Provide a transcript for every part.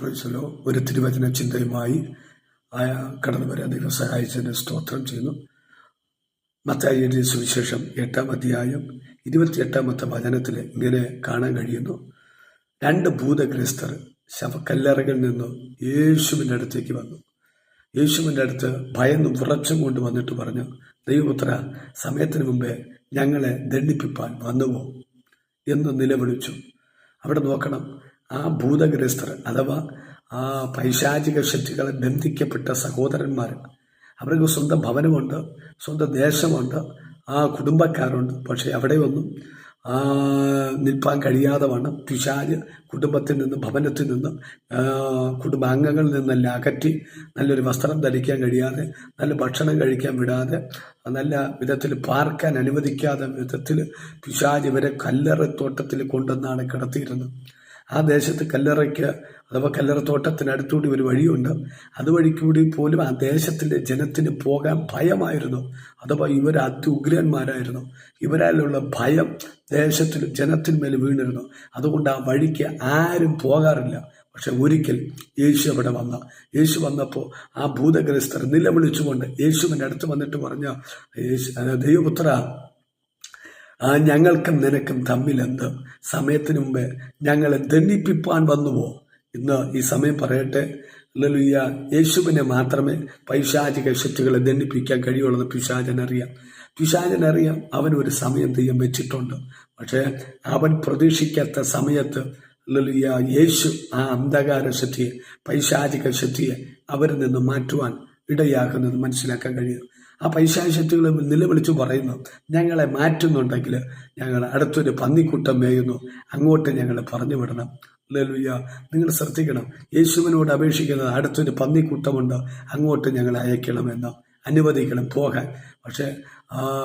പ്രൊഫസലോ ഒരു തിരുവചന ചിന്തയുമായി കടന്നു വരാൻ ദൈവം സഹായിച്ചതിന് സ്തോത്രം ചെയ്യുന്നു. മത്തായി സുവിശേഷം എട്ടാം അധ്യായം ഇരുപത്തിയെട്ടാമത്തെ വചനത്തിൽ ഇങ്ങനെ കാണാൻ കഴിയുന്നു. രണ്ട് ഭൂതഗ്രസ്തർ ശവക്കല്ലറകളിൽ നിന്ന് യേശുവിന്റെ അടുത്തേക്ക് വന്നു. യേശുവിന്റെ അടുത്ത് ഭയന്നും വിറച്ചും കൊണ്ട് വന്നിട്ട് പറഞ്ഞു ദൈവപുത്ര സമയത്തിന് മുമ്പേ ഞങ്ങളെ ദണ്ഡിപ്പിപ്പാൻ വന്നുവോ? എന്ന് നിലവിളിച്ചു. അവിടെ നോക്കണം ആ ഭൂതഗ്രസ്തർ അഥവാ ആ പൈശാചിക ശക്തികളെ ബന്ധിക്കപ്പെട്ട സഹോദരന്മാർ അവർക്ക് സ്വന്തം ഭവനമുണ്ട് സ്വന്തം ദേശമുണ്ട് ആ കുടുംബക്കാരുണ്ട്. പക്ഷേ അവിടെയൊന്നും നിൽപ്പാൻ കഴിയാതെ വേണം പിശാജ് കുടുംബത്തിൽ നിന്ന് ഭവനത്തിൽ നിന്ന് കുടുംബാംഗങ്ങളിൽ നിന്നെല്ലാം അകറ്റി നല്ലൊരു വസ്ത്രം ധരിക്കാൻ കഴിയാതെ നല്ല ഭക്ഷണം കഴിക്കാൻ വിടാതെ നല്ല വിധത്തിൽ പാർക്കാൻ അനുവദിക്കാതെ വിധത്തിൽ പിശാജ് ഇവരെ കല്ലറത്തോട്ടത്തിൽ കൊണ്ടുവന്നാണ് കിടത്തിയിരുന്നത്. ആ ദേശത്ത് കല്ലറയ്ക്ക് അഥവാ കല്ലറത്തോട്ടത്തിനടുത്തൂടി ഒരു വഴിയുണ്ട്. അതുവഴി കൂടി പോലും ആ ദേശത്തിന്റെ ജനത്തിന് പോകാൻ ഭയമായിരുന്നു. അഥവാ ഇവർ അത്യുഗ്രന്മാരായിരുന്നു. ഇവരാലുള്ള ഭയം ദേശത്തിൽ ജനത്തിന്മേൽ വീണിരുന്നു. അതുകൊണ്ട് ആ വഴിക്ക് ആരും പോകാറില്ല. പക്ഷെ ഒരിക്കൽ യേശു അവിടെ വന്ന. യേശു വന്നപ്പോൾ ആ ഭൂതഗ്രസ്തർ നിലവിളിച്ചുകൊണ്ട് യേശുവിന്റെ അടുത്ത് വന്നിട്ട് പറഞ്ഞ യേശു ദൈവപുത്ര ഞങ്ങൾക്കും നിനക്കും തമ്മിലെന്ത്? സമയത്തിന് മുമ്പേ ഞങ്ങളെ ദണ്ഡിപ്പിപ്പാൻ വന്നുവോ? ഇന്ന് ഈ സമയം പറയട്ടെ. ലലുയ്യ യേശുവിനെ മാത്രമേ പൈശാചിക ശക്തികളെ ദണ്ഡിപ്പിക്കാൻ കഴിയുള്ളൂ പിശാചനറിയാം. പിശാചനറിയാം അവൻ ഒരു സമയം തെയ്യം വെച്ചിട്ടുണ്ട്. പക്ഷേ അവൻ പ്രതീക്ഷിക്കാത്ത സമയത്ത് ലലുയ്യ യേശു ആ അന്ധകാര ശക്തിയെ പൈശാചിക ശക്തിയെ അവരിൽ നിന്ന് മാറ്റുവാൻ ഇടയാക്കുന്നത് മനസ്സിലാക്കാൻ കഴിയും. ആ പൈശാശക്തികൾ നിലവിളിച്ചു പറയുന്നു ഞങ്ങളെ മാറ്റുന്നുണ്ടെങ്കിൽ ഞങ്ങൾ അടുത്തൊരു പന്നിക്കൂട്ടം മേയുന്നു. അങ്ങോട്ട് ഞങ്ങളെ പറഞ്ഞു വിടണം ലുയ്യ നിങ്ങൾ ശ്രദ്ധിക്കണം യേശുവിനോട് അപേക്ഷിക്കുന്നത് അടുത്തൊരു പന്നിക്കൂട്ടമുണ്ട് അങ്ങോട്ട് ഞങ്ങളെ അയക്കണമെന്ന് അനുവദിക്കണം പോകാൻ. പക്ഷേ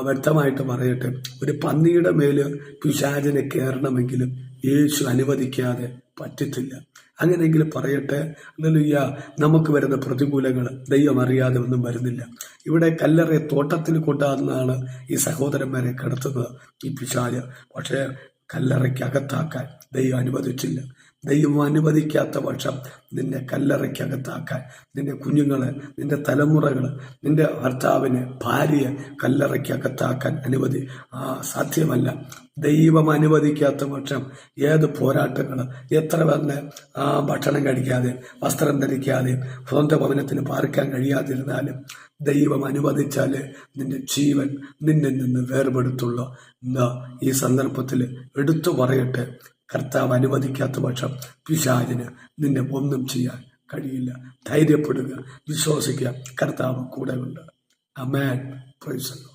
വ്യക്തമായിട്ട് പറയട്ടെ ഒരു പന്നിയുടെ മേൽ പിശാചിനെ കയറണമെങ്കിലും യേശു അനുവദിക്കാതെ പറ്റത്തില്ല അങ്ങനെയെങ്കിലും പറയട്ടെ. അല്ലല്ലുയ്യ നമുക്ക് വരുന്ന പ്രതികൂലങ്ങൾ ദൈവം അറിയാതെ ഒന്നും വരുന്നില്ല. ഇവിടെ കല്ലറയെ തോട്ടത്തിൽ കൊണ്ടാണെന്നാണ് ഈ സഹോദരന്മാരെ കിടത്തുന്നത് ഈ പിശാജ് പക്ഷേ കല്ലറയ്ക്കകത്താക്കാൻ ദൈവം അനുവദിച്ചില്ല. ദൈവം അനുവദിക്കാത്ത പക്ഷം നിന്നെ കല്ലറയ്ക്കകത്താക്കാൻ നിന്റെ കുഞ്ഞുങ്ങളെ നിന്റെ തലമുറകൾ നിന്റെ ഭർത്താവിന് ഭാര്യയെ കല്ലറയ്ക്കകത്താക്കാൻ അനുവദി സാധ്യമല്ല. ദൈവം അനുവദിക്കാത്ത പക്ഷം ഏത് പോരാട്ടങ്ങൾ എത്ര ആ ഭക്ഷണം കഴിക്കാതെ വസ്ത്രം ധരിക്കാതെ സ്വന്തം ഭവനത്തിന് പാർക്കാൻ കഴിയാതിരുന്നാലും ദൈവം അനുവദിച്ചാൽ നിന്റെ ജീവൻ നിന്നിൽ നിന്ന് വേർപെടുത്തുള്ളൂ. എന്താ ഈ സന്ദർഭത്തിൽ എടുത്തു പറയട്ടെ. കർത്താവ് അനുവദിക്കാത്ത പക്ഷം പിശാചിന് നിന്നെ ഒന്നും ചെയ്യാൻ കഴിയില്ല. ധൈര്യപ്പെടുക വിശ്വസിക്കുക. കർത്താവ് കൂടെ ഉണ്ട് അമേൻ പ്രൈസല്ലോ